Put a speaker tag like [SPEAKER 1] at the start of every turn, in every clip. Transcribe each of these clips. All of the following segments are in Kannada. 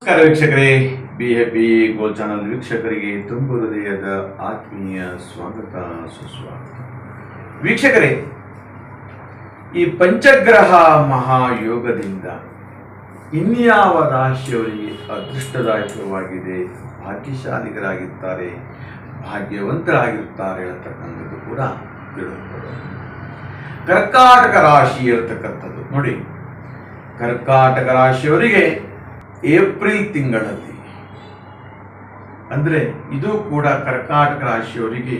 [SPEAKER 1] ನಮಸ್ಕಾರ ವೀಕ್ಷಕರೇ. ಬಿ ಬಿ ಗೋಲ್ ಚಾನಲ್ ವೀಕ್ಷಕರಿಗೆ ತುಂಬು ಹೃದಯದ ಆತ್ಮೀಯ ಸ್ವಾಗತ, ಸುಸ್ವಾಗತ. ವೀಕ್ಷಕರೇ, ಈ ಪಂಚಗ್ರಹ ಮಹಾಯೋಗದಿಂದ ಇನ್ಯಾವ ರಾಶಿಯವರಿಗೆ ಅದೃಷ್ಟದಾಯಕವಾಗಿದೆ ಭಾಗ್ಯಶಾಲಿಗರಾಗಿರ್ತಾರೆ ಭಾಗ್ಯವಂತರಾಗಿರುತ್ತಾರೆ ಅಂತಕ್ಕಂಥದ್ದು ಕೂಡ ಕರ್ಕಾಟಕ ರಾಶಿ ಇರತಕ್ಕಂಥದ್ದು. ನೋಡಿ, ಕರ್ಕಾಟಕ ರಾಶಿಯವರಿಗೆ ಏಪ್ರಿಲ್ ತಿಂಗಳಲ್ಲಿ, ಅಂದ್ರೆ ಇದು ಕೂಡ ಕರ್ಕಾಟಕ ರಾಶಿಯವರಿಗೆ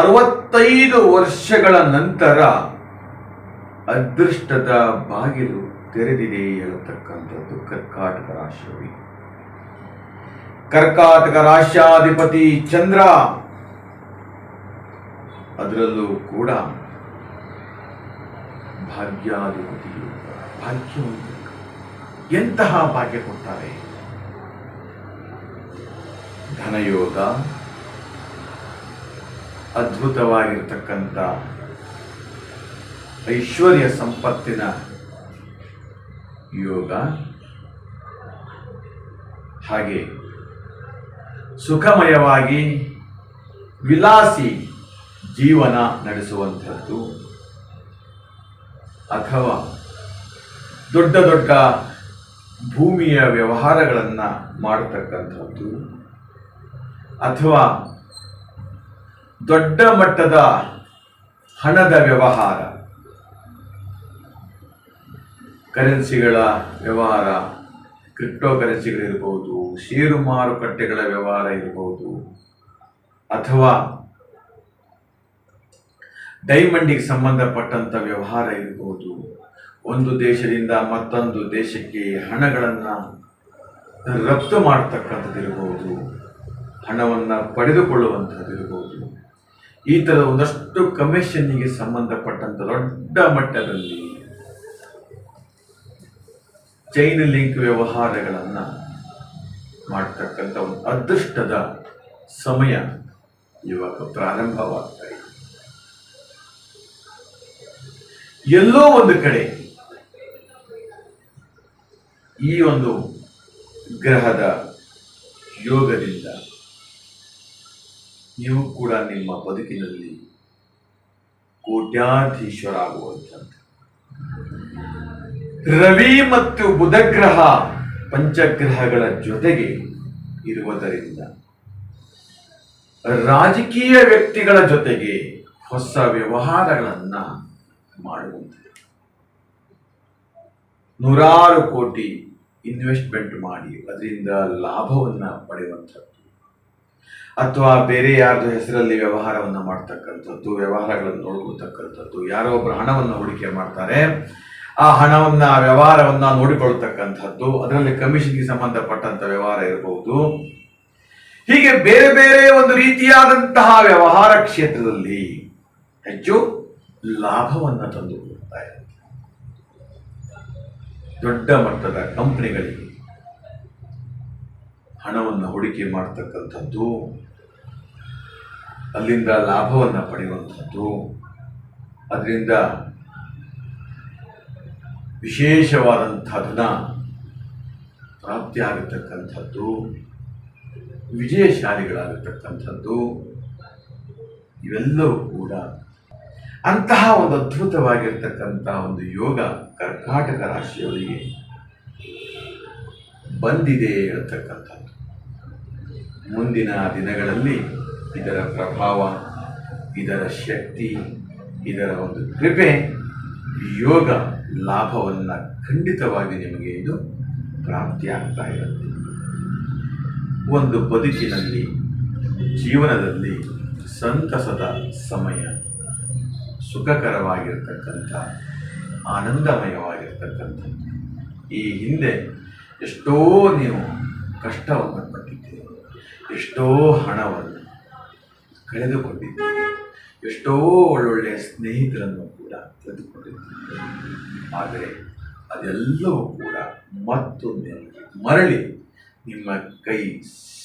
[SPEAKER 1] ಅರವತ್ತೈದು ವರ್ಷಗಳ ನಂತರ ಅದೃಷ್ಟದ ಬಾಗಿಲು ತೆರೆದಿದೆ ಹೇಳತಕ್ಕಂಥದ್ದು ಕರ್ಕಾಟಕ ರಾಶಿಯವರಿಗೆ. ಕರ್ಕಾಟಕ ರಾಶ್ಯಾಧಿಪತಿ ಚಂದ್ರ ಅದರಲ್ಲೂ ಕೂಡ ಭಾಗ್ಯಾಧಿಪತಿ ಭಾಗ್ಯವನ್ನು ಎಂತಹ ಭಾಗ್ಯ ಕೊಡ್ತಾರೆ? ಧನಯೋಗ, ಅದ್ಭುತವಾಗಿರ್ತಕ್ಕಂಥ ಐಶ್ವರ್ಯ ಸಂಪತ್ತಿನ ಯೋಗ, ಹಾಗೆ ಸುಖಮಯವಾಗಿ ವಿಲಾಸಿ ಜೀವನ ನಡೆಸುವಂಥದ್ದು. ಅಥವಾ ದೊಡ್ಡ ದೊಡ್ಡ ಭೂಮಿಯ ವ್ಯವಹಾರಗಳನ್ನು ಮಾಡತಕ್ಕಂಥದ್ದು. ಅಥವಾ ದೊಡ್ಡ ಮಟ್ಟದ ಹಣದ ವ್ಯವಹಾರ. ಕರೆನ್ಸಿಗಳ ವ್ಯವಹಾರ ಕ್ರಿಪ್ಟೋ ಕರೆನ್ಸಿಗಳಿರ್ಬೋದು ಷೇರು ಮಾರುಕಟ್ಟೆಗಳ ವ್ಯವಹಾರ ಇರಬಹುದು ಅಥವಾ ಡೈಮಂಡಿಗೆ ಸಂಬಂಧಪಟ್ಟಂತ ವ್ಯವಹಾರ ಇರಬಹುದು ಒಂದು ದೇಶದಿಂದ ಮತ್ತೊಂದು ದೇಶಕ್ಕೆ ಹಣಗಳನ್ನು ರಫ್ತು ಮಾಡತಕ್ಕಂಥದ್ದು ಇರಬಹುದು ಹಣವನ್ನು ಪಡೆದುಕೊಳ್ಳುವಂಥದ್ದು ಇರಬಹುದು ಈ ಥರ ಒಂದಷ್ಟು ಕಮಿಷನ್ನಿಗೆ ಸಂಬಂಧಪಟ್ಟಂತ ದೊಡ್ಡ ಮಟ್ಟದಲ್ಲಿ ಚೈನ್ ಲಿಂಕ್ ವ್ಯವಹಾರಗಳನ್ನು ಮಾಡ್ತಕ್ಕಂಥ ಒಂದು ಅದೃಷ್ಟದ ಸಮಯ ಇವಾಗ ಪ್ರಾರಂಭವಾಗ್ತಾ ಇದೆ. ಎಲ್ಲೋ ಒಂದು ಕಡೆ ಈ ಒಂದು ಗ್ರಹದ ಯೋಗದಿಂದ ನೀವು ಕೂಡ ನಿಮ್ಮ ಬದುಕಿನಲ್ಲಿ ಕೋಟ್ಯಾಧೀಶ್ವರ ಆಗುವಂಥದ್ದು ರವಿ ಮತ್ತು ಬುಧಗ್ರಹ ಪಂಚಗ್ರಹಗಳ ಜೊತೆಗೆ ಇರುವುದರಿಂದ ರಾಜಕೀಯ ವ್ಯಕ್ತಿಗಳ ಜೊತೆಗೆ ಹೊಸ ವ್ಯವಹಾರಗಳನ್ನ ಮಾಡುವಂಥದ್ದು ನೂರಾರು ಕೋಟಿ ಇನ್ವೆಸ್ಟ್ಮೆಂಟ್ ಮಾಡಿ ಅದರಿಂದ ಲಾಭವನ್ನ ಪಡೆಯುವಂಥದ್ದು. ಅಥವಾ ಬೇರೆ ಯಾರ್ದು ಹೆಸರಲ್ಲಿ ವ್ಯವಹಾರವನ್ನ ಮಾಡ್ತಕ್ಕಂಥದ್ದು, ವ್ಯವಹಾರಗಳನ್ನು ನೋಡ್ಕೊಳ್ತಕ್ಕಂಥದ್ದು, ಯಾರೋ ಒಬ್ಬರು ಹಣವನ್ನು ಹೂಡಿಕೆ ಮಾಡ್ತಾರೆ, ಆ ಹಣವನ್ನ ವ್ಯವಹಾರವನ್ನ ನೋಡಿಕೊಳ್ತಕ್ಕಂಥದ್ದು, ಅದರಲ್ಲಿ ಕಮಿಷನ್ಗೆ ಸಂಬಂಧಪಟ್ಟಂತ ವ್ಯವಹಾರ ಇರಬಹುದು ಹೀಗೆ ಬೇರೆ ಬೇರೆ ಒಂದು ರೀತಿಯಾದಂತಹ ವ್ಯವಹಾರ ಕ್ಷೇತ್ರದಲ್ಲಿ ಹೆಚ್ಚು ಲಾಭವನ್ನು ತಂದುಕೊಡ್ತಾ ಇದೆ ದೊಡ್ಡ ಮಟ್ಟದ ಕಂಪ್ನಿಗಳಿಗೆ ಹಣವನ್ನು ಹೂಡಿಕೆ ಮಾಡ್ತಕ್ಕಂಥದ್ದು, ಅಲ್ಲಿಂದ ಲಾಭವನ್ನು ಪಡೆಯುವಂಥದ್ದು, ಅದರಿಂದ ವಿಶೇಷವಾದಂಥ ಧನ ಪ್ರಾಪ್ತಿಯಾಗತಕ್ಕಂಥದ್ದು, ವಿಜಯಶಾಲಿಗಳಾಗತಕ್ಕಂಥದ್ದು, ಇವೆಲ್ಲವೂ ಕೂಡ ಅಂತಹ ಒಂದು ಅದ್ಭುತವಾಗಿರ್ತಕ್ಕಂಥ ಒಂದು ಯೋಗ ಕರ್ಕಾಟಕ ರಾಶಿಯವರಿಗೆ ಬಂದಿದೆ ಇರತಕ್ಕಂಥದ್ದು ಮುಂದಿನ ದಿನಗಳಲ್ಲಿ ಇದರ ಪ್ರಭಾವ, ಇದರ ಶಕ್ತಿ, ಇದರ ಒಂದು ಕೃಪೆ, ಯೋಗ ಲಾಭವನ್ನು ಖಂಡಿತವಾಗಿ ನಿಮಗೆ ಇದು ಪ್ರಾಪ್ತಿಯಾಗ್ತಾ ಇರುತ್ತೆ. ಒಂದು ಬದುಕಿನಲ್ಲಿ, ಜೀವನದಲ್ಲಿ ಸಂತಸದ ಸಮಯ. ಸುಖಕರವಾಗಿರ್ತಕ್ಕಂಥ, ಆನಂದಮಯವಾಗಿರ್ತಕ್ಕಂಥದ್ದು. ಈ ಹಿಂದೆ ಎಷ್ಟೋ ನೀವು ಕಷ್ಟವನ್ನು ಪಟ್ಟಿದ್ದೀರಿ, ಎಷ್ಟೋ ಹಣವನ್ನು ಕಳೆದುಕೊಂಡಿದ್ದೀರಿ, ಎಷ್ಟೋ ಒಳ್ಳೊಳ್ಳೆಯ ಸ್ನೇಹಿತರನ್ನು ಕೂಡ ಕಳೆದುಕೊಂಡಿದ್ದೀರಿ. ಆದರೆ ಅದೆಲ್ಲವೂ ಕೂಡ ಮತ್ತೊಮ್ಮೆ ಮರಳಿ ನಿಮ್ಮ ಕೈ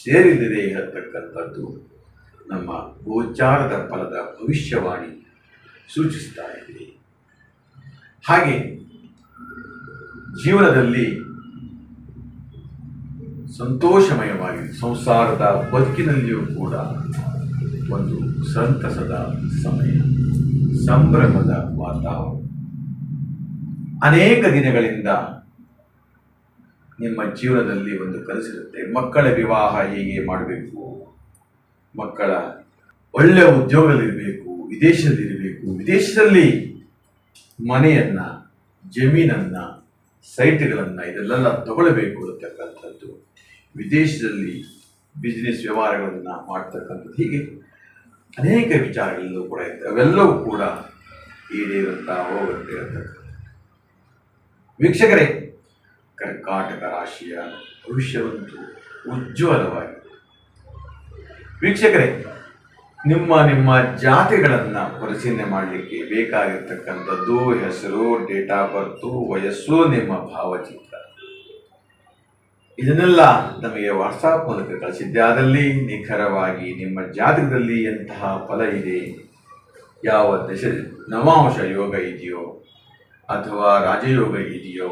[SPEAKER 1] ಸೇರಿದಿದೆ ಹೇಳ್ತಕ್ಕಂಥದ್ದು ನಮ್ಮ ಗೋಚಾರದ ಫಲದ ಭವಿಷ್ಯವಾಣಿ. ಸೂಚಿಸ್ತಾ ಇದೆ ಹಾಗೆ ಜೀವನದಲ್ಲಿ ಸಂತೋಷಮಯವಾಗಿ, ಸಂಸಾರದ ಬದುಕಿನಲ್ಲಿಯೂ ಕೂಡ ಒಂದು ಸಂತಸದ ಸಮಯ, ಸಂಭ್ರಮದ ವಾತಾವರಣ. ಅನೇಕ ದಿನಗಳಿಂದ ನಿಮ್ಮ ಜೀವನದಲ್ಲಿ ಒಂದು ಕಲಿಸಿರುತ್ತೆ ಮಕ್ಕಳ ವಿವಾಹ ಹೇಗೆ ಮಾಡಬೇಕು? ಮಕ್ಕಳ ಒಳ್ಳೆಯ ಉದ್ಯೋಗದಲ್ಲಿರಬೇಕು ವಿದೇಶದಲ್ಲಿರಬೇಕು. ವಿದೇಶದಲ್ಲಿ ಮನೆಯನ್ನ, ಜಮೀನನ್ನ, ಸೈಟ್ಗಳನ್ನ ಇದೆಲ್ಲ ತಗೊಳ್ಬೇಕು ಅಂತಕ್ಕಂಥದ್ದು. ವಿದೇಶದಲ್ಲಿ ಬಿಸ್ನೆಸ್ ವ್ಯವಹಾರಗಳನ್ನ ಮಾಡ್ತಕ್ಕಂಥದ್ದು ಹೀಗೆ ಅನೇಕ ವಿಚಾರಗಳಲ್ಲೂ ಕೂಡ ಇರ್ತವೆ. ಅವೆಲ್ಲವೂ ಕೂಡ ಈಡೇರುತ್ತಾ ಹೋಗುತ್ತೆ ವೀಕ್ಷಕರೇ, ಕರ್ಕಾಟಕ ರಾಶಿಯ ಭವಿಷ್ಯವಂತೂ ಉಜ್ವಲವಾಗಿದೆ. ವೀಕ್ಷಕರೇ ನಿಮ್ಮ ನಿಮ್ಮ ಜಾತಿಗಳನ್ನು ಪರಿಶೀಲನೆ ಮಾಡಲಿಕ್ಕೆ ಬೇಕಾಗಿರ್ತಕ್ಕಂಥದ್ದು, ಹೆಸರು ಡೇಟ್ ಆಫ್ ಬರ್ತು ವಯಸ್ಸು, ನಿಮ್ಮ ಭಾವಚಿತ್ರ. ಇದನ್ನೆಲ್ಲ ನಮಗೆ ವಾಟ್ಸಾಪ್ ಮೂಲಕ ಕಳಿಸಿದ್ದೆ. ಆದಲ್ಲಿ ನಿಖರವಾಗಿ ನಿಮ್ಮ ಜಾತಕದಲ್ಲಿ ಎಂತಹ ಫಲ ಇದೆ? ಯಾವ ದಶ, ನವಾಂಶ ಯೋಗ ಇದೆಯೋ, ಅಥವಾ ರಾಜಯೋಗ ಇದೆಯೋ,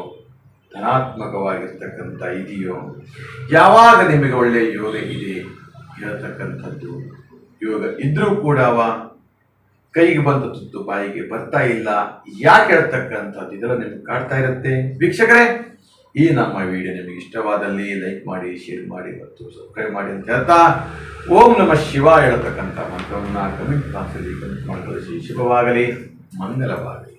[SPEAKER 1] ಧನಾತ್ಮಕವಾಗಿರ್ತಕ್ಕಂಥ ಇದೆಯೋ, ಯಾವಾಗ ನಿಮಗೆ ಒಳ್ಳೆಯ ಯೋಗ ಇದೆ ಹೇಳ್ತಕ್ಕಂಥದ್ದು. ಯೋಗ ಇದ್ರೂ ಕೂಡ ಅವ ಕೈಗೆ ಬಂದ ತುತ್ತು ಬಾಯಿಗೆ ಬರ್ತಾ ಇಲ್ಲ. ಯಾಕೆ ಹೇಳ್ತಕ್ಕಂಥದ್ದು ಇದೆಲ್ಲ ನಿಮ್ಗೆ ಕಾಡ್ತಾ ಇರುತ್ತೆ? ವೀಕ್ಷಕರೇ, ಈ ನಮ್ಮ ವಿಡಿಯೋ ನಿಮಗೆ ಇಷ್ಟವಾದಲ್ಲಿ ಲೈಕ್ ಮಾಡಿ ಶೇರ್ ಮಾಡಿ ಮತ್ತು ಸಬ್ಸ್ಕ್ರೈಬ್ ಮಾಡಿ ಅಂತ ಹೇಳ್ತಾ ಓಂ ನಮ ಶಿವ ಹೇಳತಕ್ಕಂಥ ಮಂತ್ರವನ್ನು ಕಮೆಂಟ್ ಬಾಕ್ಸಲ್ಲಿ ಕಮೆಂಟ್ ಮಾಡಿ ಕಳಿಸಿ ಶುಭವಾಗಲಿ ಮಂಗಲವಾಗಲಿ